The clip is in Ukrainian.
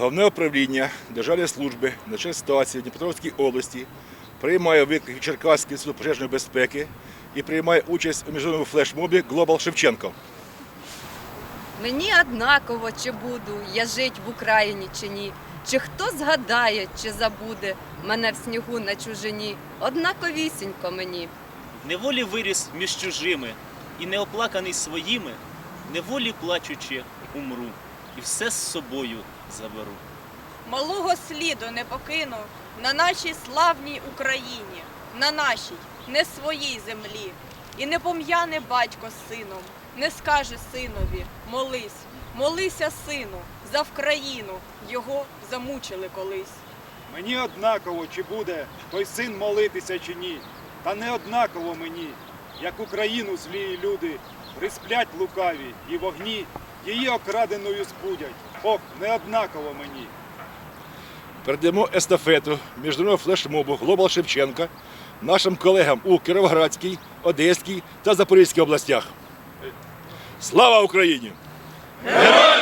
Головне управління Державної служби надзвичайної ситуації в Дніпропетровській області приймає виклики Черкаський інститут пожежної безпеки і приймає участь у міжнародному флешмобі Глобал Шевченко. Мені однаково, чи буду я жить в Україні чи ні. Чи хто згадає, чи забуде мене в снігу на чужині. Однаковісінько мені. Неволі виріс між чужими, і неоплаканий своїми, неволі плачучи, умру, і все з собою заберу. Малого сліду не покину на нашій славній Україні, на нашій, не своїй землі. І не пом'яне батько з сином, не скаже синові, молись, молися, сину, за Вкраїну, його замучили колись. Мені однаково, чи буде той син молитися чи ні. Та не однаково мені, як Україну злії люди присплять лукаві і вогні її окраденою збудять. Ох, не однаково мені. Передамо естафету міжнародного флешмобу Глобал Шевченка нашим колегам у Кіровоградській, Одеській та Запорізькій областях. Слава Україні! Героям